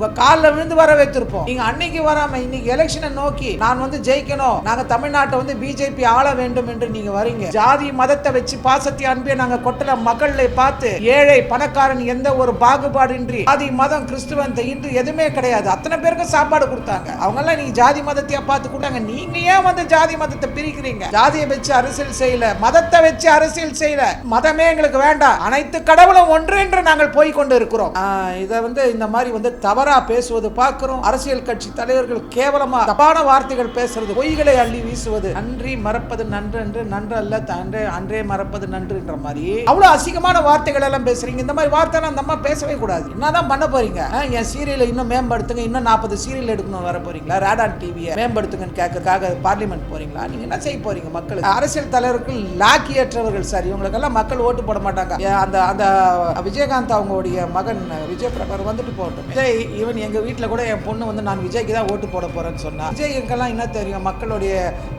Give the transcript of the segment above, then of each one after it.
உங்க காலில் விழுந்து வர வைத்திருப்போம். நீங்க அன்னைக்கு வராம இன்னைக்கு எலெக்ஷனை நோக்கி நான் வந்து ஜெயிக்கணும். நாங்க தமிழ்நாட்டை வந்து பிஜேபி ஆள வேண்டும் என்று நீங்க வரீங்க. ஜாதி மதத்தை வச்சு பாசத்தை அன்பே நாங்க கொட்டல மக்களை பார்த்து ஏழை பணக்காரன் எந்த ஒரு பாகுபாடின்றி ஜாதி மதம் கிறிஸ்துவன் இன்று எதுவுமே கிடையாது. அத்தனை பேருக்கு சாப்பாடு கொடுத்தாங்க. அவங்க எல்லாம் நீங்க ஜாதி மதத்தையா பார்த்து கொடுத்தாங்க நீங்க ஏன் வந்து ஜாதி மதத்தை பிரிக்கிறீங்க? ஜாதியை வச்சு அரசியல் செய்யல. மதத்தை வச்சு அரசியல் செய்யல. மதமே எங்களுக்கு வேண்டாம். அனைத்து கடவுளும் ஒன்று என்று நாங்கள் போய் கொண்டு இருக்கிறோம். இதை வந்து இந்த மாதிரி வந்து தவறா பேசுவது பார்க்கிறோம் அரசியல் கட்சி தலைவர்கள் கேவலமா தப்பான வார்த்தைகள் பேசுறது பொய்களை அள்ளி வீசுவது. நன்றி மறப்பது நன்று என்று நன்று அல்ல அன்றே அன்றே மறப்பது நன்றுன்ற மாதிரி. அவ்வளவு அசிங்கமான வார்த்தைகள் எல்லாம் பேசுறீங்க. இந்த மாதிரி வார்த்தை எல்லாம் நம்ம பேசவே கூடாது. என்னதான் பண்ண போறீங்க? என் சீரியலை இன்னும் மேம்படுத்துங்க. இன்னும் நாற்பது சீரியல் எடுக்கணும் வர போறீங்களா? ரேடான் டிவியை மேம்படுத்துங்கன்னு கேட்கறதுக்காக பார்லிமெண்ட் போறீங்களா? நீங்க என்ன செய்ய போறீங்க மக்கள்? அரசியல் தலைவர்கள் லாக்கியற்றவர்கள் சார். இவங்களுக்கெல்லாம் மக்கள் ஓட்டு போட மாட்டாங்க. அந்த அந்த விஜயகாந்த் அவங்களுடைய மகன் விஜய் பிரபர் வந்துட்டு போகட்டும். ஈவன் எங்க வீட்டில் கூட என் பொண்ணு வந்து நான் விஜய்க்கு தான் ஓட்டு போட போறேன்னு சொன்னா. விஜய்க்கெல்லாம் என்ன தெரியும்? மக்களுடைய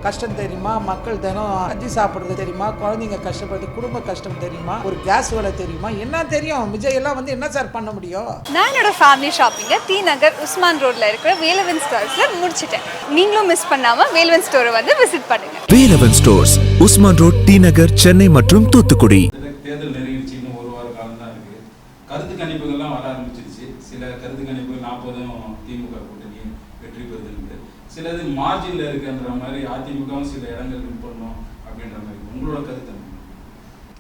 கஷ்டம் தெரியுமா? மக்கள் தினம் கஞ்சி சாப்பிடுறது தெரியுமா? குழந்தைங்க கஷ்டப்படுறது குடும்ப கஷ்டம் தெரியுமா? ஒரு கேஸ் விலை தெரியுமா? என்ன தெரியும்? விஜய் எல்லாம் வந்து என்ன சார் பண்ண முடியும்? நான் என்னோட ஃபேமிலி ஷாப்பிங்கை டி நகர் உஸ்மான் ரோட்ல இருக்கிற வேலவன் ஸ்டோர்ஸில் முடிச்சிட்டேன். நீங்களும் மிஸ் பண்ணாம வேலவன் ஸ்டோரை வந்து விசிட் பண்ணுங்க. Velavan stores Usman road T Nagar Chennai மற்றும் தூத்துக்குடி எனக்கு தேர்தல் நெருங்கிடுச்சு இன்னும் ஒரு வார காலம் தான் இருக்கு கருத்து கணிப்புகள்லாம் வர ஆரம்பிச்சிருச்சு சில கருத்து கணிப்புகள் நாற்பதும் திமுக கூட்டணி வெற்றி பெறுதுன்னு சிலது மார்ஜின்ல இருக்குன்ற மாதிரி அதிமுகவும் சில இடங்கள் வின் பண்ணும் அப்படின்ற மாதிரி. உங்களோட கருத்து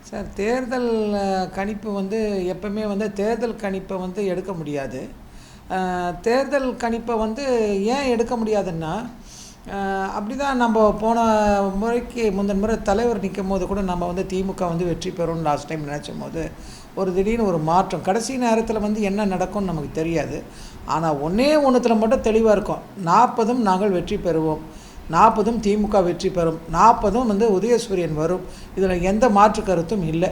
சார் தேர்தல் கணிப்பு வந்து எப்பவுமே வந்து தேர்தல் கணிப்பை வந்து எடுக்க முடியாது. தேர்தல் கணிப்பை வந்து ஏன் எடுக்க முடியாதுன்னா அப்படி அப்படிதான் நம்ம போன முறைக்கு முந்தின முறை தலைவர் நிற்கும் போது கூட நம்ம வந்து திமுக வந்து வெற்றி பெறும்னு லாஸ்ட் டைம் நினச்சும் போது ஒரு திடீர்னு ஒரு மாற்றம். கடைசி நேரத்தில் வந்து என்ன நடக்கும்னு நமக்கு தெரியாது. ஆனால் ஒன்றே ஒன்றுத்தில் மட்டும் தெளிவாக இருக்கும். நாற்பதும் நாங்கள் வெற்றி பெறுவோம். நாற்பதும் திமுக வெற்றி பெறும். நாற்பதும் வந்து உதயசூரியன் வரும். இதில் எந்த மாற்று கருத்தும் இல்லை.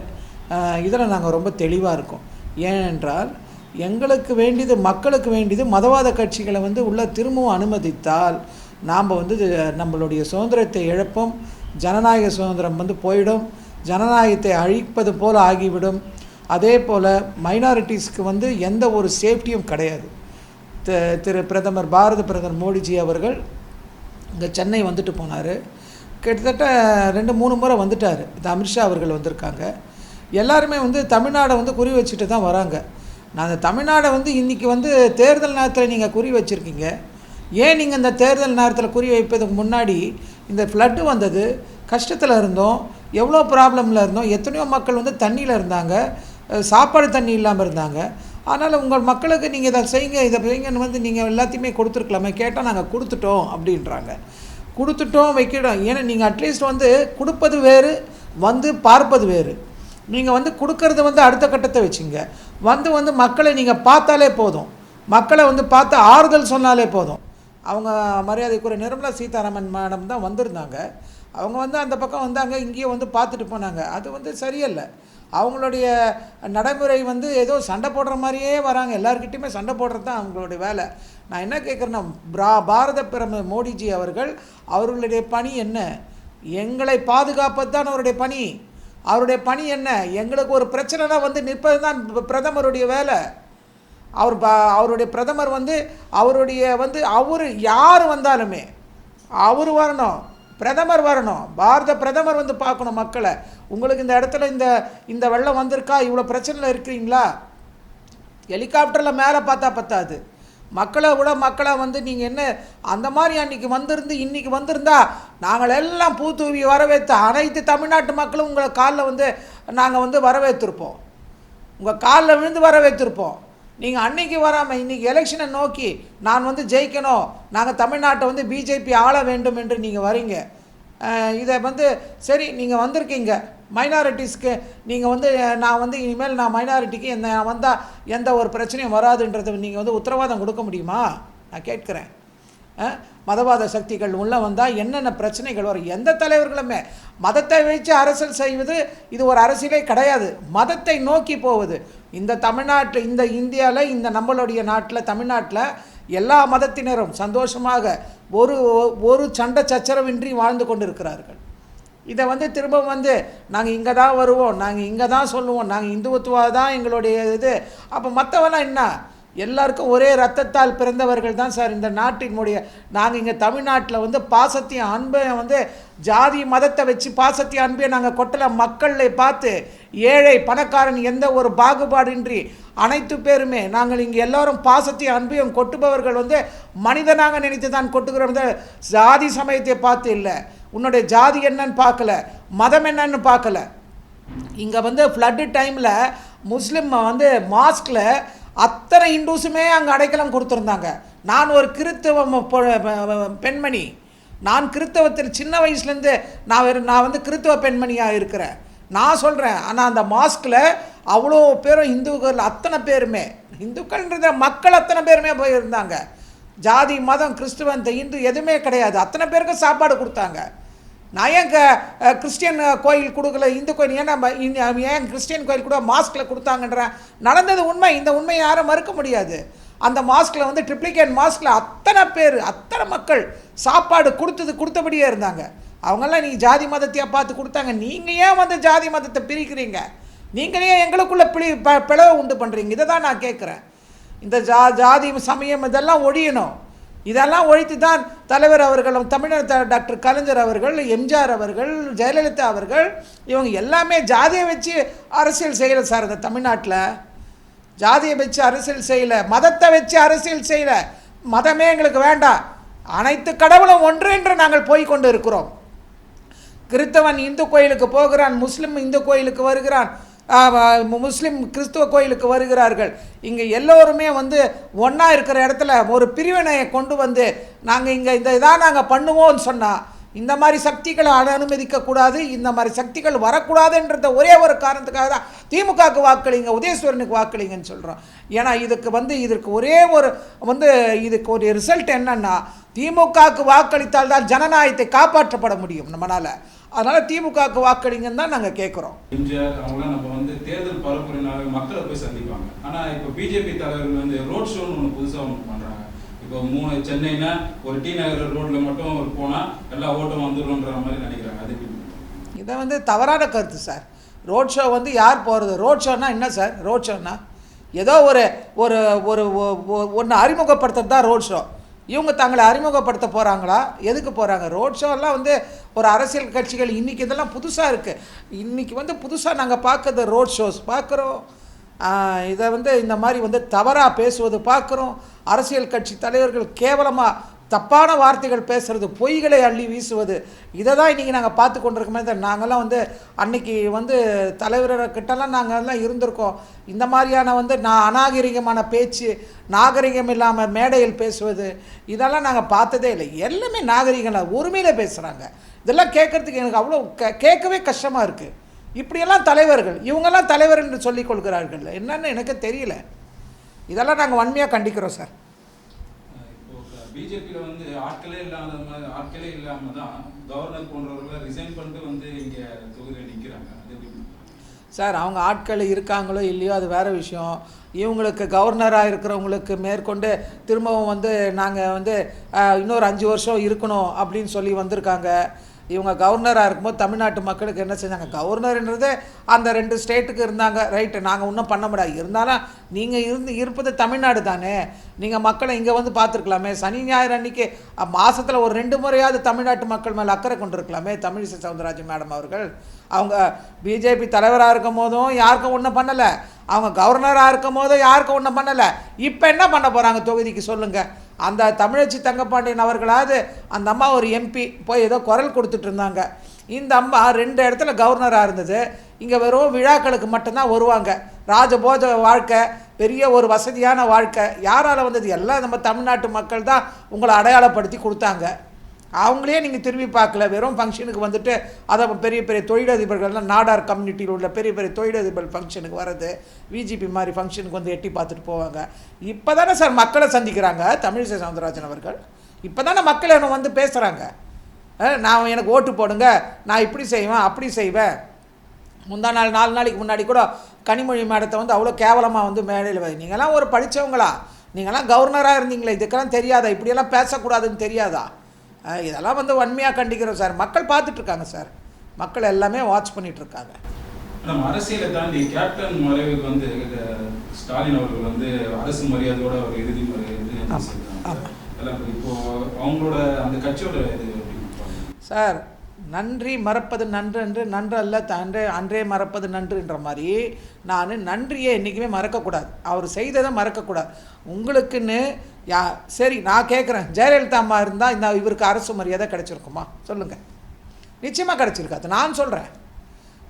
இதில் நாங்கள் ரொம்ப தெளிவாக இருக்கோம். ஏனென்றால் எங்களுக்கு வேண்டியது மக்களுக்கு வேண்டியது மதவாத கட்சிகளை வந்து உள்ள திரும்பவும் அனுமதித்தால் நாம் வந்து நம்மளுடைய சுதந்திரத்தை இழப்போம். ஜனநாயக சுதந்திரம் வந்து போயிடும். ஜனநாயகத்தை அழிப்பது போல் ஆகிவிடும். அதே போல் மைனாரிட்டிஸ்க்கு வந்து எந்த ஒரு சேஃப்டியும் கிடையாது. திரு பிரதமர் பாரத பிரதமர் மோடிஜி அவர்கள் இங்கே சென்னை வந்துட்டு போனார். கிட்டத்தட்ட ரெண்டு மூணு முறை வந்துட்டார். இது அமித்ஷா அவர்கள் வந்திருக்காங்க. எல்லாருமே வந்து தமிழ்நாடை வந்து குறி வச்சுட்டு தான் வராங்க. நான் அந்த தமிழ்நாடை வந்து இன்றைக்கி வந்து தேர்தல் நேரத்தில் நீங்கள் குறி வச்சுருக்கீங்க. ஏன் நீங்கள் இந்த தேர்தல் நேரத்தில் குறி வைப்பதுக்கு முன்னாடி இந்த ஃப்ளட்டு வந்தது கஷ்டத்தில் இருந்தோம் எவ்வளோ ப்ராப்ளமில் இருந்தோம் எத்தனையோ மக்கள் வந்து தண்ணியில் இருந்தாங்க சாப்பாடு தண்ணி இல்லாமல் இருந்தாங்க. அதனால் உங்கள் மக்களுக்கு நீங்கள் இதை செய்யுங்க இதை செய்யுங்கன்னு வந்து நீங்கள் எல்லாத்தையுமே கொடுத்துருக்கலாமே. கேட்டால் நாங்கள் கொடுத்துட்டோம் அப்படின்றாங்க. கொடுத்துட்டோம் வைக்கிறோம். ஏன்னா நீங்கள் அட்லீஸ்ட் வந்து கொடுப்பது வேறு வந்து பார்ப்பது வேறு. நீங்கள் வந்து கொடுக்கறது வந்து அடுத்த கட்டத்தை வச்சுங்க. வந்து வந்து மக்களை நீங்கள் பார்த்தாலே போதும். மக்களை வந்து பார்த்து ஆறுதல் சொன்னாலே போதும். அவங்க மரியாதைக்குரிய நிர்மலா சீதாராமன் மேடம் தான் வந்திருந்தாங்க. அவங்க வந்து அந்த பக்கம் வந்தாங்க இங்கேயே வந்து பார்த்துட்டு போனாங்க. அது வந்து சரியில்லை. அவங்களுடைய நடைமுறை வந்து ஏதோ சண்டை போடுற மாதிரியே வராங்க. எல்லாருக்கிட்டையுமே சண்டை போடுறது தான் அவங்களுடைய வேலை. நான் என்ன கேட்குறேன்னா பிரா பாரத பிரதமர் மோடிஜி அவர்கள் அவர்களுடைய பணி என்ன? எங்களை பாதுகாப்பது தான் அவருடைய பணி. அவருடைய பணி என்ன? எங்களுக்கு ஒரு பிரச்சனைனா வந்து நிற்பது தான் பிரதமருடைய வேலை. அவர் அவருடைய பிரதமர் வந்து அவருடைய வந்து அவர் யார் வந்தாலுமே அவர் வரணும். பிரதமர் வரணும். பாரத பிரதமர் வந்து பார்க்கணும் மக்களை. உங்களுக்கு இந்த இடத்துல இந்த இந்த வெள்ளம் வந்திருக்கா? இவ்வளோ பிரச்சனையில் இருக்கிறீங்களா? ஹெலிகாப்டரில் மேலே பார்த்தா பத்தாது. மக்களை விட மக்களை வந்து நீங்கள் என்ன அந்த மாதிரி அன்றைக்கி வந்திருந்து இன்றைக்கி வந்திருந்தா நாங்கள் எல்லாம் பூ தூவி வரவேற்று அனைத்து தமிழ்நாட்டு மக்களும் உங்களை காலில் வந்து நாங்கள் வந்து வரவேற்றிருப்போம். உங்கள் காலில் விழுந்து வரவேற்றிருப்போம். நீங்கள் அன்னைக்கு வராமல் இன்றைக்கி எலெக்ஷனை நோக்கி நான் வந்து ஜெயிக்கணும். நாங்கள் தமிழ்நாட்டை வந்து பிஜேபி ஆள வேண்டும் என்று நீங்கள் வரீங்க. இதை வந்து சரி நீங்கள் வந்திருக்கீங்க. மைனாரிட்டிஸ்க்கு நீங்கள் வந்து நான் வந்து இனிமேல் நான் மைனாரிட்டிக்கு என்ன வந்தால் எந்த ஒரு பிரச்சனையும் வராதுன்றது நீங்கள் வந்து உத்தரவாதம் கொடுக்க முடியுமா? நான் கேட்குறேன். மதவாத சக்திகள் உள்ளே வந்தால் என்னென்ன பிரச்சனைகள் வரும்? எந்த தலைவர்களுமே. மதத்தை வைத்து அரசியல் செய்வது இது ஒரு அரசியலே கிடையாது. மதத்தை நோக்கி போவது. இந்த தமிழ்நாட்டில் இந்த இந்தியாவில் இந்த நம்மளுடைய நாட்டில் தமிழ்நாட்டில் எல்லா மதத்தினரும் சந்தோஷமாக ஒரு ஒரு சண்டை சச்சரவின்றி வாழ்ந்து கொண்டிருக்கிறார்கள். இதை வந்து திரும்ப வந்து நாங்கள் இங்கே தான் வருவோம் நாங்கள் இங்கே தான் சொல்லுவோம் நாங்கள் இந்துத்துவா தான் எங்களுடைய இது. அப்போ மற்றவெல்லாம் என்ன? எல்லாருக்கும் ஒரே ரத்தத்தால் பிறந்தவர்கள் தான் சார் இந்த நாட்டினுடைய நாங்கள் இங்கே தமிழ்நாட்டில் வந்து பாசத்தையும் அன்பையும் வந்து ஜாதி மதத்தை வச்சு பாசத்தையும் அன்பையும் நாங்கள் கொட்டலை. மக்களை பார்த்து ஏழை பணக்காரன் எந்த ஒரு பாகுபாடின்றி அனைத்து பேருமே நாங்கள் இங்கே எல்லோரும் பாசத்தையும் அன்பையும் கொட்டுபவர்கள் வந்து மனிதனாக நினைத்து தான் கொட்டுகிறோம். ஜாதி சமயத்தை பார்த்து இல்லை. உன்னுடைய ஜாதி என்னன்னு பார்க்கல. மதம் என்னன்னு பார்க்கல. இங்கே வந்து ஃப்ளட்டு டைமில் முஸ்லீம் வந்து மாஸ்கில் அத்தனை இந்துஸுமே அங்கே அடைக்கலம் கொடுத்துருந்தாங்க. நான் ஒரு கிறித்தவ பெண்மணி. நான் கிறித்தவத்தில் சின்ன வயசுலேருந்து நான் வெறும் நான் வந்து கிறித்தவ பெண்மணியாக இருக்கிறேன். நான் சொல்கிறேன் ஆனால் அந்த மாஸ்கில் அவ்வளோ பேரும் இந்துக்கள் அத்தனை பேருமே இந்துக்கள்ன்றத மக்கள் அத்தனை பேருமே போயிருந்தாங்க. ஜாதி மதம் கிறிஸ்துவன் இந்த இந்து எதுவுமே கிடையாது. அத்தனை பேருக்கும் சாப்பாடு கொடுத்தாங்க. நான் ஏன் க கிறிஸ்டியன் கோயில் கொடுக்கல? இந்து கோயில் ஏன் நம்ம ஏன் கிறிஸ்டியன் கோயில் கூட மாஸ்கில் கொடுத்தாங்கன்ற நடந்தது உண்மை. இந்த உண்மையை யாரும் மறுக்க முடியாது. அந்த மாஸ்கில் வந்து ட்ரிப்ளிகேட் மாஸ்கில் அத்தனை பேர் அத்தனை மக்கள் சாப்பாடு கொடுத்தது கொடுத்தபடியே இருந்தாங்க. அவங்கெல்லாம் நீங்கள் ஜாதி மதத்தையாக பார்த்து கொடுத்தாங்க. நீங்கள் ஏன் வந்து ஜாதி மதத்தை பிரிக்கிறீங்க? நீங்களே எங்களுக்குள்ளே பிளி ப பிளவை உண்டு பண்ணுறீங்க இதை தான் நான் கேட்குறேன் இந்த ஜா ஜாதி சமயம் இதெல்லாம் ஒழியணும். இதெல்லாம் ஒழித்து தான் தலைவர் அவர்கள் தமிழர் டாக்டர் கலைஞர் அவர்கள் எம்ஜிஆர் அவர்கள் ஜெயலலிதா அவர்கள் இவங்க எல்லாமே ஜாதியை வச்சு அரசியல் செய்யலை சார் இந்த தமிழ்நாட்டில். ஜாதியை வச்சு அரசியல் செய்யலை மதத்தை வச்சு அரசியல் செய்யலை. மதமே எங்களுக்கு வேண்டாம். அனைத்து கடவுளும் ஒன்று என்று நாங்கள் போய் கொண்டு இருக்கிறோம். கிறித்தவன் இந்து கோயிலுக்கு போகிறான் முஸ்லீம் இந்து கோயிலுக்கு வருகிறான் முஸ்லீம் கிறிஸ்துவ கோயிலுக்கு வருகிறார்கள். இங்கே எல்லோருமே வந்து ஒன்றா இருக்கிற இடத்துல ஒரு பிரிவினையை கொண்டு வந்து நாங்கள் இங்கே இந்த இதான் நாங்கள் பண்ணுவோம்னு சொன்னால் இந்த மாதிரி சக்திகளை அனுமதிக்கக்கூடாது இந்த மாதிரி சக்திகள் வரக்கூடாதுன்றத ஒரே ஒரு காரணத்துக்காக தான் திமுகவுக்கு வாக்களிங்க உதயஸ்வரனுக்கு வாக்களிங்கன்னு சொல்கிறோம் ஏன்னா இதுக்கு வந்து இதற்கு ஒரே ஒரு வந்து இதுக்கு ஒரு ரிசல்ட் என்னன்னா திமுகவுக்கு வாக்களித்தால் தான் ஜனநாயகத்தை காப்பாற்றப்பட முடியும் நம்மளால் அதனால் திமுகவுக்கு வாக்களிங்கன்னு தான் நாங்கள் கேட்குறோம் எம்ஜிஆர் அவங்களாம் நம்ம வந்து தேர்தல் பரப்புரைனால மக்களை போய் சந்திப்பாங்க. ஆனா இப்போ பிஜேபி தலைவர்கள் வந்து ரோட் ஷோன்னு ஒன்று புதுசா ஒன்று பண்றாங்க. இப்போ மூணு சென்னைனா ஒரு டி நகர் ரோட்ல மட்டும் ஒரு போனா எல்லா ஓட்டும் வந்துடும்ன்ற மாதிரி நினைக்கிறாங்க அது இதை வந்து தவறான கருத்து சார். ரோட் ஷோ வந்து யார் போகிறது ரோட் ஷோன்னா என்ன சார்? ரோட் ஷோன்னா ஏதோ ஒரு ஒரு ஒரு ஒன்று அறிமுகப்படுத்துறது தான் ரோட் ஷோ. இவங்க தங்களை அறிமுகப்படுத்த போகிறாங்களா எதுக்கு போகிறாங்க ரோட் ஷோலாம் வந்து ஒரு அரசியல் கட்சிகள் இன்றைக்கி இதெல்லாம் புதுசாக இருக்குது இன்றைக்கி வந்து புதுசாக நாங்கள் பார்க்குறது ரோட் ஷோஸ் பார்க்குறோம். இதை வந்து இந்த மாதிரி வந்து தவறாக பேசுவது பார்க்குறோம். அரசியல் கட்சி தலைவர்கள் கேவலமாக தப்பான வார்த்தைகள் பேசுகிறது பொய்களை அள்ளி வீசுவது இதை தான் இன்றைக்கி நாங்கள் பார்த்து கொண்டிருக்கோமே தான். நாங்கள்லாம் வந்து அன்னைக்கு வந்து தலைவர்கிட்டலாம் நாங்கள்லாம் இருந்திருக்கோம். இந்த மாதிரியான வந்து நான் அநாகரிகமான பேச்சு நாகரிகம் இல்லாமல் மேடையில் பேசுவது இதெல்லாம் நாங்கள் பார்த்ததே இல்லை. எல்லாமே நாகரிகம் உரிமையில் பேசுகிறாங்க இதெல்லாம் கேட்குறதுக்கு எனக்கு அவ்வளோ கே கேட்கவே கஷ்டமாக இருக்குது இப்படியெல்லாம் தலைவர்கள் இவங்கெல்லாம் தலைவர் என்று சொல்லிக் கொள்கிறார்கள். என்னன்னு எனக்கு தெரியல. இதெல்லாம் நாங்கள் வன்மையாக கண்டிக்கிறோம் சார். பிஜேபியில் வந்து ஆட்களே இல்லாத மாதிரி ஆட்களே இல்லாமல் தான் கவர்னர் போன்றவர்களை ரிசைன் பண்ணிட்டு வந்து இங்கே தொகுதியில் நிற்கிறாங்க சார் அவங்க ஆட்கள் இருக்காங்களோ இல்லையோ அது வேறு விஷயம். இவங்களுக்கு கவர்னராக இருக்கிறவங்களுக்கு மேற்கொண்டு திரும்பவும் வந்து நாங்கள் வந்து இன்னொரு அஞ்சு வருஷம் இருக்கணும் அப்படின்னு சொல்லி வந்திருக்காங்க. இவங்க கவர்னராக இருக்கும்போது தமிழ்நாட்டு மக்களுக்கு என்ன செஞ்சாங்க? கவர்னர்ன்றது அந்த ரெண்டு ஸ்டேட்டுக்கு இருந்தாங்க. ரைட்டு நாங்கள் ஒன்றும் பண்ண முடியாது. இருந்தாலும் நீங்கள் இருந்து இருப்பது தமிழ்நாடு தானே. நீங்கள் மக்களை இங்கே வந்து பார்த்துருக்கலாமே. சனி ஞாயிறு அன்னைக்கு மாதத்தில் ஒரு ரெண்டு முறையாவது தமிழ்நாட்டு மக்கள் மேலே அக்கறை கொண்டிருக்கலாமே. தமிழிசை சவுந்தரராஜன் மேடம் அவர்கள். அவங்க பிஜேபி தலைவராக இருக்கும் போதும் யாருக்கும் ஒன்றும் பண்ணலை. அவங்க கவர்னராக இருக்கும் போதும் யாருக்கும் ஒன்றும் பண்ணலை. இப்போ என்ன பண்ண போகிறாங்க தொகுதிக்கு சொல்லுங்கள் அந்த தமிழச்சி தங்கப்பாண்டியன் அவர்களாவது அந்த அம்மா ஒரு எம்பி போய் ஏதோ குரல் கொடுத்துட்டு இருந்தாங்க. இந்த அம்மா ரெண்டு இடத்துல கவர்னராக இருந்தது. இங்கே வெறும் விழாக்களுக்கு மட்டும்தான் வருவாங்க. ராஜபோஜ வாழ்க்கை பெரிய ஒரு வசதியான வாழ்க்கை. யாரால் வந்தது? எல்லாம் நம்ம தமிழ்நாட்டு மக்கள் தான் உங்களை அடையாளப்படுத்தி கொடுத்தாங்க. அவங்களே நீங்கள் திரும்பி பார்க்கல. வெறும் ஃபங்க்ஷனுக்கு வந்துட்டு அதை பெரிய பெரிய தொழிலதிபர்கள்லாம் நாடார் கம்யூனிட்டியில் உள்ள பெரிய பெரிய தொழிலதிபர் ஃபங்க்ஷனுக்கு வர்றது விஜிபி மாதிரி ஃபங்க்ஷனுக்கு வந்து எட்டி பார்த்துட்டு போவாங்க. இப்போ தானே சார் மக்களை சந்திக்கிறாங்க தமிழிசை சவுந்தரராஜன் அவர்கள். இப்போ தானே மக்கள் என்ன வந்து பேசுகிறாங்க நான் எனக்கு ஓட்டு போடுங்க நான் இப்படி செய்வேன் அப்படி செய்வேன். முந்தா நாள் நாலு நாளைக்கு முன்னாடி கூட கனிமொழி மேடத்தை வந்து அவ்வளோ கேவலமாக வந்து மேடையில் நீங்களாம் ஒரு படித்தவங்களா நீங்களாம் கவர்னராக இருந்தீங்களே இதுக்கெல்லாம் தெரியாதா? இப்படியெல்லாம் பேசக்கூடாதுன்னு தெரியாதா? இதெல்லாம் வந்து வன்மையாக கண்டிக்கிறோம் சார். மக்கள் பார்த்துட்ருக்காங்க சார். மக்கள் எல்லாமே வாட்ச் பண்ணிகிட்ருக்காங்க நம்ம அரசியலை தாண்டி கேப்டன் மறைவுக்கு வந்து ஸ்டாலின் அவர்கள் வந்து அரசு மரியாதையோட ஒரு இறுதி. எல்லாம் இப்போ அவங்களோட அந்த கட்சியோட இது? சார் நன்றி மறப்பது நன்று என்று நன்று அல்ல அன்றே அன்றே மறப்பது நன்றுன்ற மாதிரி நான் நன்றியை என்றைக்குமே மறக்கக்கூடாது. அவர் செய்ததை மறக்கக்கூடாது. உங்களுக்குன்னு யா சரி நான் கேட்குறேன் ஜெயலலிதா அம்மா இருந்தால் இந்த இவருக்கு அரசு மரியாதை கிடச்சிருக்குமா? சொல்லுங்கள் நிச்சயமாக கிடைச்சிருக்காது. நான் சொல்கிறேன்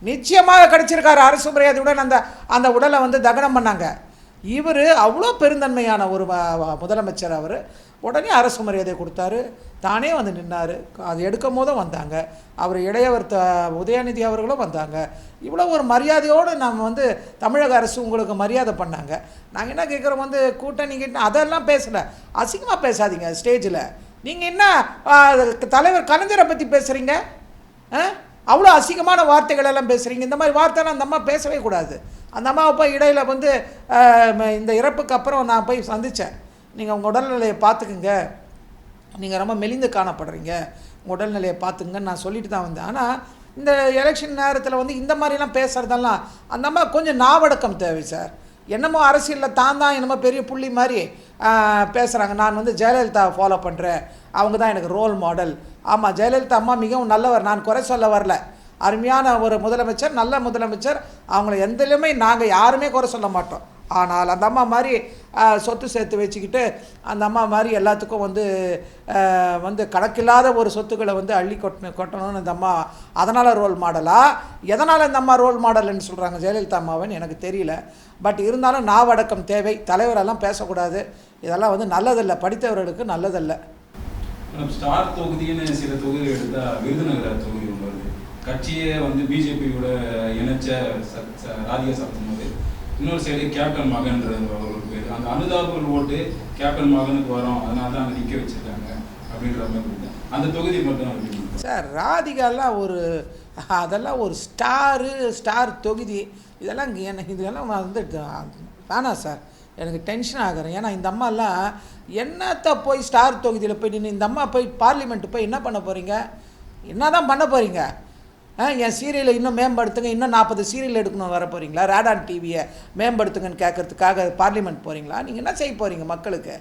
நிச்சயமாக கிடச்சிருக்காரு. அரசு மரியாதையுடன் அந்த அந்த உடலை வந்து தகனம் பண்ணாங்க. இவர் அவ்வளோ பெருந்தன்மையான ஒரு வ- முதலமைச்சர் அவர். உடனே அரசு மரியாதை கொடுத்தாரு. தானே வந்து நின்னார். அது எடுக்கும் போதும் வந்தாங்க. அவர் இளையவர் த உதயநிதி அவர்களும் வந்தாங்க. இவ்வளோ ஒரு மரியாதையோடு நம்ம வந்து தமிழக அரசு உங்களுக்கு மரியாதை பண்ணாங்க. நாங்கள் என்ன கேட்குறோம் வந்து கூட்டணி கிட்ட அதெல்லாம் பேசலை. அசிங்கமாக பேசாதீங்க ஸ்டேஜில். நீங்கள் என்ன தலைவர் கலைஞரை பற்றி பேசுகிறீங்க ஆ? அவ்வளோ அசிங்கமான வார்த்தைகள் எல்லாம் பேசுகிறீங்க இந்த மாதிரி வார்த்தைலாம் அந்த அம்மா பேசவே கூடாது. அந்த அம்மாவை போய் இடையில் வந்து இந்த இறப்புக்கு அப்புறம் நான் போய் சந்தித்தேன் நீங்கள் உங்கள் உடல்நிலையை பார்த்துக்குங்க. நீங்கள் ரொம்ப மெலிந்து காணப்படுறீங்க. உங்கள் உடல்நிலையை பார்த்துங்கன்னு நான் சொல்லிட்டு தான் வந்தேன். ஆனால் இந்த எலெக்ஷன் நேரத்தில் வந்து இந்த மாதிரிலாம் பேசுகிறதெல்லாம் அந்த அம்மா கொஞ்சம் நாவடக்கம் தேவை சார். என்னமோ அரசியலில் தான் தான் என்னமோ பெரிய புள்ளி மாதிரி பேசுகிறாங்க நான் வந்து ஜெயலலிதாவை ஃபாலோ பண்ணுறேன் அவங்க தான் எனக்கு ரோல் மாடல் ஆமாம் ஜெயலலிதா அம்மா மிகவும் நல்லவர். நான் குறை சொல்ல வரல. அருமையான ஒரு முதலமைச்சர் நல்ல முதலமைச்சர். அவங்கள எந்திலுமே நாங்கள் யாருமே குறை சொல்ல மாட்டோம். ஆனால் அந்த அம்மா மாதிரி சொத்து சேர்த்து வச்சுக்கிட்டு அந்த அம்மா மாதிரி எல்லாத்துக்கும் வந்து வந்து கணக்கில்லாத ஒரு சொத்துக்களை வந்து அள்ளி கொட்டணும் கொட்டணும்னு அந்த அம்மா அதனால் ரோல் மாடலா எதனால் இந்த அம்மா ரோல் மாடல்னு சொல்கிறாங்க ஜெயலலிதா அம்மாவன்னு எனக்கு தெரியல. பட் இருந்தாலும் நாவடக்கம் தேவை. தலைவரெல்லாம் பேசக்கூடாது. இதெல்லாம் வந்து நல்லதில்லை. படித்தவர்களுக்கு நல்லதில்லை. மேடம் ஸ்டார் தொகுதின்னு சில தொகுதி எடுத்தா விருதுநகர் தொகுதி ஒன்று வருது. கட்சியே வந்து பிஜேபியோட இணைச்ச ச- ச- ராதிகா சரத்குமார் இன்னொரு சைடு கேப்டன் மகன்ற ஒரு பேர். அந்த அனுதாபங்கள் ஓட்டு கேப்டன் மகனுக்கு வரும். அதனால தான் அங்கே நிற்க வச்சிருக்காங்க அப்படின்ற மாதிரி அந்த தொகுதி மட்டும் சார் ராதிகாலாம் ஒரு அதெல்லாம் ஒரு ஸ்டாரு ஸ்டார் தொகுதி. இதெல்லாம் எனக்கு இதெல்லாம் வந்து வேணாம் சார். எனக்கு டென்ஷன் ஆகுறேன். ஏன்னா இந்த அம்மாலாம் என்னத்தை போய் ஸ்டார் தொகுதியில் போய் நின்று இந்த அம்மா போய் பார்லிமெண்ட்டு போய் என்ன பண்ண போகிறீங்க என்ன தான் பண்ண போகிறீங்க என் சீரியலை இன்னும் மேம்படுத்துங்க. இன்னும் நாற்பது சீரியல் எடுக்கணும் வர போகிறீங்களா ரேடான் டிவியை மேம்படுத்துங்கன்னு கேட்கறதுக்காக பார்லிமெண்ட் போகிறீங்களா நீங்கள் என்ன செய்ய போகிறீங்க மக்களுக்கு?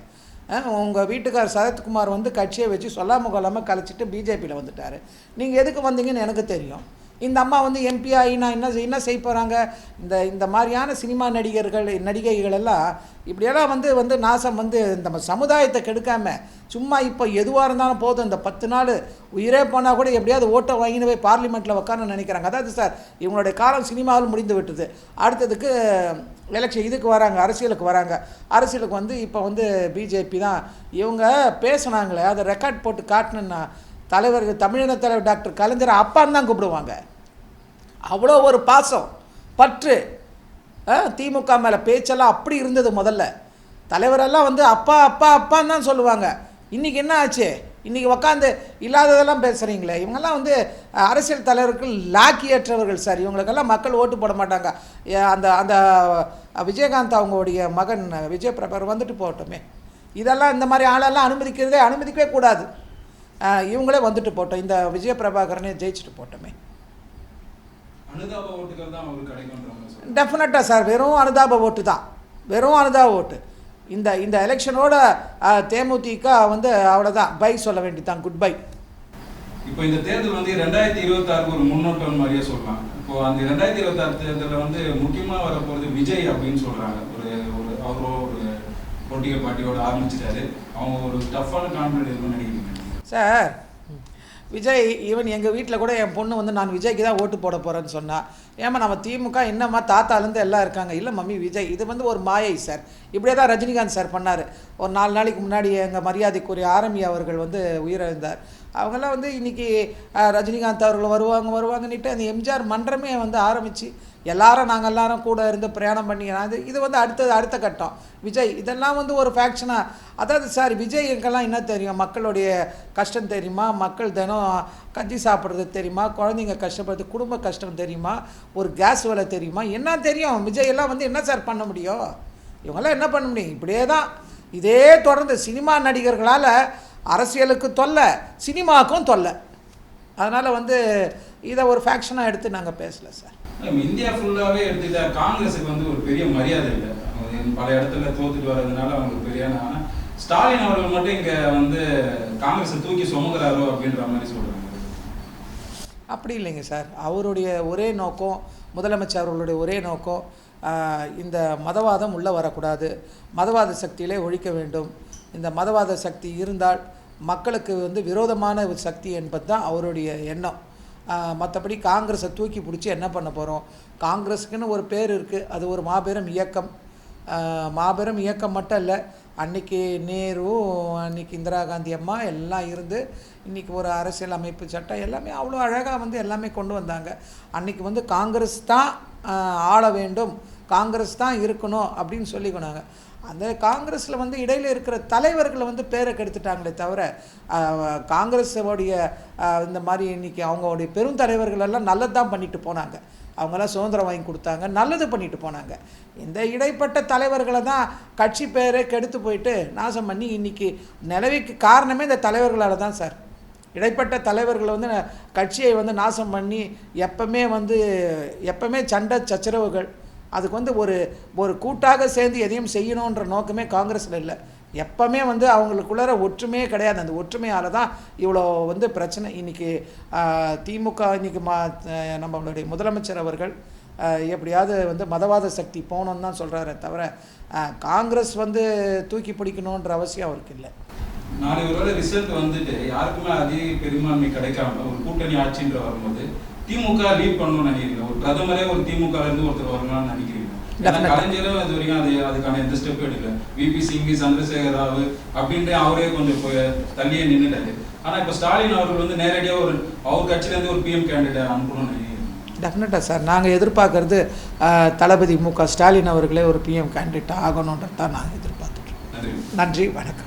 உங்கள் வீட்டுக்கார் சரத்குமார் வந்து கட்சியை வச்சு சொல்லாமல் கொள்ளாமல் கலைச்சிட்டு பிஜேபியில் வந்துட்டார். நீங்கள் எதுக்கு வந்தீங்கன்னு எனக்கு தெரியும். இந்த அம்மா வந்து எம்பி என்ன செய்- என்ன செய்ய போகிறாங்க இந்த இந்த மாதிரியான சினிமா நடிகர்கள் நடிகைகள் எல்லாம் இப்படியெல்லாம் வந்து வந்து நாசம் வந்து நம்ம சமுதாயத்தை கெடுக்காமல் சும்மா இப்போ எதுவாக இருந்தாலும் போதும். இந்த பத்து நாள் உயிரே போனால் கூட எப்படியாவது ஓட்டை வாங்கினு போய் பார்லிமெண்ட்டில் உட்காரணும்னு நினைக்கிறாங்க. அதாவது சார் இவங்களுடைய காலம் சினிமாவில் முடிந்து விட்டது. அடுத்ததுக்கு எலெக்ஷன் இதுக்கு வராங்க அரசியலுக்கு வராங்க. அரசியலுக்கு வந்து இப்போ வந்து பிஜேபி தான். இவங்க பேசுனாங்களே அதை ரெக்கார்ட் போட்டு காட்டினா தலைவர் தமிழின தலைவர் டாக்டர் கலைஞர் அப்பான்னு தான் கூப்பிடுவாங்க. அவ்வளோ ஒரு பாசம் பற்று. ஆ, திமுக மேலே பேச்செல்லாம் அப்படி இருந்தது முதல்ல. தலைவரெல்லாம் வந்து அப்பா அப்பா அப்பான்னு தான் சொல்லுவாங்க. இன்றைக்கி என்ன ஆச்சு? இன்றைக்கி உக்காந்து இல்லாததெல்லாம் பேசுகிறீங்களே இவங்கெல்லாம் வந்து அரசியல் தலைவர்கள் லாக்கி ஏற்றவர்கள் சார். இவங்களுக்கெல்லாம் மக்கள் ஓட்டு போட மாட்டாங்க. அந்த அந்த விஜயகாந்த் அவங்களுடைய மகன் விஜய் பிரபர் வந்துட்டு போகட்டுமே. இதெல்லாம் இந்த மாதிரி ஆளெல்லாம் அனுமதிக்கிறதே அனுமதிக்கவே கூடாது. இவங்களே வந்துட்டு போட்டோம். இந்த விஜய பிரபாகரனே ஜெயிச்சுட்டு போட்டோமே. டெஃபினட்டாக சார் வெறும் அனுதாப ஓட்டு தான். வெறும் அனுதாப ஓட்டு. இந்த இந்த எலெக்ஷனோட தேமுதிக வந்து அவ்வளோதான் பை சொல்ல வேண்டியதான் குட் பை இப்போ இந்த தேர்தல் வந்து ரெண்டாயிரத்தி இருபத்தாறுக்கு ஒரு முன்னோட்டம் மாதிரியே சொல்லலாம். இப்போ அந்த ரெண்டாயிரத்தி இருபத்தாறு தேர்தலில் வந்து முக்கியமாக வரப்போகிறது விஜய் அப்படின்னு சொல்றாங்க. ஒரு ஒரு அவரோ ஒரு பொலிட்டிக்கல் பார்ட்டியோட ஆரம்பிச்சிட்டாரு. அவங்க ஒரு டஃப்பான கான்ஃபிடன்ட் இருக்கும்னு நினைக்கிறீங்க. சார் விஜய் ஈவன் எங்கள் வீட்டில் கூட என் பொண்ணு வந்து நான் விஜய்க்கு தான் ஓட்டு போட போகிறேன்னு சொன்னால் ஏமா நம்ம திமுக என்னம்மா தாத்தாலேருந்து எல்லாம் இருக்காங்க. இல்லை மம்மி விஜய் இது வந்து ஒரு மாயை சார். இப்படியே தான் ரஜினிகாந்த் சார் பண்ணார். ஒரு நாலு நாளைக்கு முன்னாடி எங்கள் மரியாதைக்குரிய ஆரம்பி அவர்கள் வந்து உயிரிழந்தார். அவங்கெல்லாம் வந்து இன்றைக்கி ரஜினிகாந்த் அவர்கள் வருவாங்க வருவாங்கன்னுட்டு அந்த எம்ஜிஆர் மன்றமே வந்து ஆரம்பித்து எல்லாரும் நாங்கள் எல்லாரும் கூட இருந்து பிரயாணம் பண்ணி அது இது வந்து அடுத்தது அடுத்த கட்டம். விஜய் இதெல்லாம் வந்து ஒரு ஃபேக்ஷனாக அதாவது சார் விஜய் எங்கெல்லாம் என்ன தெரியும்? மக்களுடைய கஷ்டம் தெரியுமா? மக்கள் தினம் கஞ்சி சாப்பிட்றது தெரியுமா? குழந்தைங்க கஷ்டப்படுறது குடும்ப கஷ்டம் தெரியுமா? ஒரு கேஸ் விலை தெரியுமா? என்ன தெரியும்? விஜய் எல்லாம் வந்து என்ன சார் பண்ண முடியும்? இவங்கெல்லாம் என்ன பண்ண முடியும்? இப்படியே தான் இதே தொடர்ந்து சினிமா நடிகர்களால் அரசியலுக்கு தொல்லை சினிமாவுக்கும் தொல்லை. அதனால் வந்து இதை ஒரு ஃபேக்ஷனாக எடுத்து நாங்கள் பேசல சார். இந்தியா ஃபுல்லாவே எடுத்துக்கிட்டா காங்கிரஸுக்கு வந்து ஒரு பெரிய மரியாதை இல்லை. பல இடத்துல தோத்துட்டு வர்றதுனால அவங்களுக்கு பெரிய ஆனா ஸ்டாலின் அவர்கள் மட்டும் இங்க வந்து காங்கிரஸை தூக்கி சுமக்கிறாரோ அப்படின்ற மாதிரி சொல்றாங்க. அப்படி இல்லைங்க சார். அவருடைய ஒரே நோக்கம் முதலமைச்சர் அவர்களுடைய ஒரே நோக்கம் இந்த மதவாதம் உள்ளே வரக்கூடாது. மதவாத சக்தியிலே ஒழிக்க வேண்டும். இந்த மதவாத சக்தி இருந்தால் மக்களுக்கு வந்து விரோதமான ஒரு சக்தி என்பது தான் அவருடைய எண்ணம். மற்றபடி காங்கிரஸை தூக்கி பிடிச்சி என்ன பண்ண போகிறோம் காங்கிரஸுக்குன்னு ஒரு பேர் இருக்குது அது ஒரு மாபெரும் இயக்கம். மாபெரும் இயக்கம் மட்டும் இல்லை அன்னைக்கு நேரு அன்னைக்கு இந்திரா காந்தி அம்மா எல்லாம் இருந்து இன்றைக்கி ஒரு அரசியல் அமைப்பு சட்டம் எல்லாமே அவ்வளோ அழகாக வந்து எல்லாமே கொண்டு வந்தாங்க. அன்றைக்கி வந்து காங்கிரஸ் தான் ஆள வேண்டும். காங்கிரஸ் தான் இருக்கணும் அப்படின்னு சொல்லிக்கொண்டாங்க. அந்த காங்கிரஸில் வந்து இடையில் இருக்கிற தலைவர்களை வந்து பேரை கெடுத்துட்டாங்களே தவிர காங்கிரஸோடைய இந்த மாதிரி இன்னைக்கு அவங்களுடைய பெருந்தலைவர்கள் எல்லாம் நல்லது தான் பண்ணிட்டு போனாங்க. அவங்கெல்லாம் சுதந்திரம் வாங்கி கொடுத்தாங்க நல்லது பண்ணிட்டு போனாங்க. இந்த இடைப்பட்ட தலைவர்களை தான் கட்சி பேரே கெடுத்து போயிட்டு நாசம் பண்ணி இன்றைக்கி நிலவிக்கு காரணமே இந்த தலைவர்களால் தான் சார். இடைப்பட்ட தலைவர்களை வந்து கட்சியை வந்து நாசம் பண்ணி எப்பவுமே வந்து எப்பவுமே சண்டை சச்சரவுகள் அதுக்கு வந்து ஒரு ஒரு கூட்டாக சேர்ந்து எதையும் செய்யணுன்ற நோக்கமே காங்கிரஸில் இல்லை. எப்பவுமே வந்து அவங்களுக்குள்ளார ஒற்றுமையே கிடையாது. அந்த ஒற்றுமையால் தான் இவ்வளோ வந்து பிரச்சனை. இன்றைக்கி திமுக இன்றைக்கி மா நம்மளுடைய முதலமைச்சர் அவர்கள் எப்படியாவது வந்து மதவாத சக்தி போகணுன்னு தான் சொல்கிறாரே தவிர காங்கிரஸ் வந்து தூக்கி பிடிக்கணுன்ற அவசியம் அவருக்கு இல்லை. நாளை ஒரு ரிசல்ட் வந்துட்டு யாருக்குமே அதிக பெரும்பான்மை கிடைக்காம ஒரு கூட்டணி ஆட்சின்ற வரும்போது திமுக லீட் பண்ணணும்னு நினைக்கிறீங்க? ஒரு பிரதமரே ஒரு திமுக இருந்து ஒருத்தர் வரணும்னு நினைக்கிறீங்க. கலைஞரும் இது வரைக்கும் அது அதுக்கான எந்த ஸ்டெப் எடுக்கல. விபி சிங் சந்திரசேகர் ராவ் அப்படின்ட்டு அவரே கொஞ்சம் தள்ளியே நின்னுட்டாரு. ஆனா இப்ப ஸ்டாலின் அவர்கள் வந்து நேரடியா ஒரு அவர் கட்சியில இருந்து ஒரு பிஎம் கேண்டிடேட் அனுப்பணும்னு நினைக்கிறீங்க. டெஃபினட்டாக சார் நாங்கள் எதிர்பார்க்கறது தளபதி மு க ஸ்டாலின் அவர்களே ஒரு பிஎம் கேண்டிடேட் ஆகணுன்றது தான் நாங்கள் எதிர்பார்த்துட்ருக்கோம் நன்றி வணக்கம்.